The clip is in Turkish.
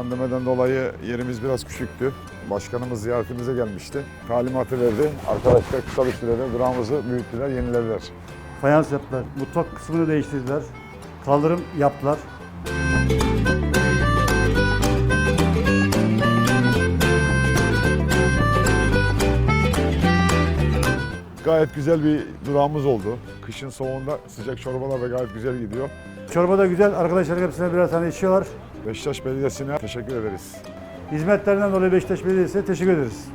Pandemiden dolayı yerimiz biraz küçüktü. Başkanımız ziyaretimize gelmişti. Talimatı verdi. Arkadaşlar kısa bir sürede durağımızı büyüttüler, yenilediler. Fayans yaptılar. Mutfak kısmını değiştirdiler. Kaldırım yaptılar. Gayet güzel bir durağımız oldu. Kışın soğuğunda sıcak çorbalar da gayet güzel gidiyor. Çorba da güzel. Arkadaşlar hepsine birer tane içiyorlar. Beşiktaş Belediyesi'ne teşekkür ederiz. Hizmetlerinden dolayı Beşiktaş Belediyesi'ne teşekkür ederiz.